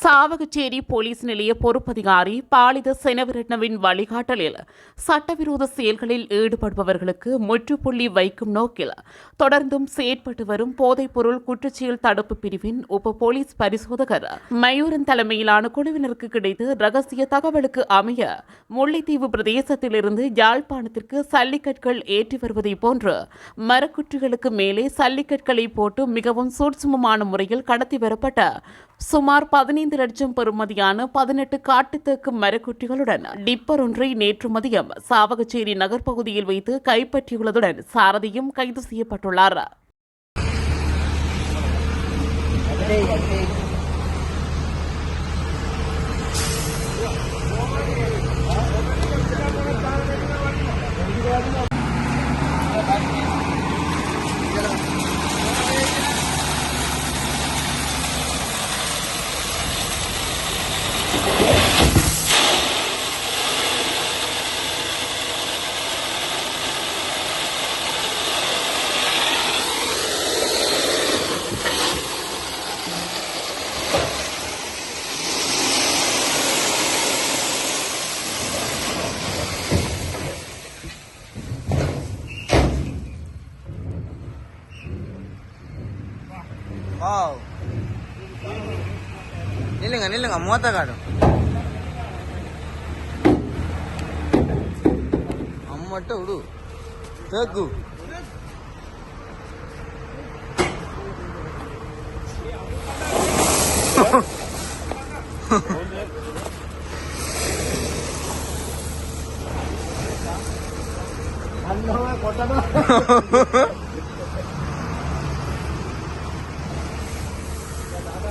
Chavakachcheri police நிலைய பொறுப்பதிகாரி பாலித செனவிரட்னவின் வழிகாட்டலில் சட்டவிரோத செயல்களில் ஈடுபடுபவர்களுக்கு முற்றுப்புள்ளி வைக்கும் நோக்கில் தொடர்ந்தும் செயற்பட்டு வரும் போதைப்பொருள் குற்றச்செயல் தடுப்பு பிரிவின் உப போலீஸ் பரிசோதகர் மயூரன் தலைமையிலான குழுவினருக்கு கிடைத்த ரகசிய தகவலுக்கு அமைய முல்லைத்தீவு பிரதேசத்திலிருந்து யாழ்ப்பாணத்திற்கு சல்லிக்கற்கள் ஏற்றி வருவதை போன்று மரக்குற்றிகளுக்கு மேலே சல்லிக்கற்களை போட்டு மிகவும் சூட்சுமமான முறையில் கடத்தி வரப்பட்ட சுமார் பதினைந்து லட்சம் பெறுமதியான பதினெட்டு காட்டுத்தேக்கு மரக்குட்டிகளுடன் டிப்பர் ஒன்றை நேற்று மதியம் சாவகச்சேரி நகர்ப்பகுதியில் வைத்து கைப்பற்றியுள்ளதுடன் சாரதியும் கைது செய்யப்பட்டுள்ளார். వావ్. నిల్లుగా నిల్లుగా మూతగాడు. అమ్మట ఉడు. తగ్గు. కొట్టడం.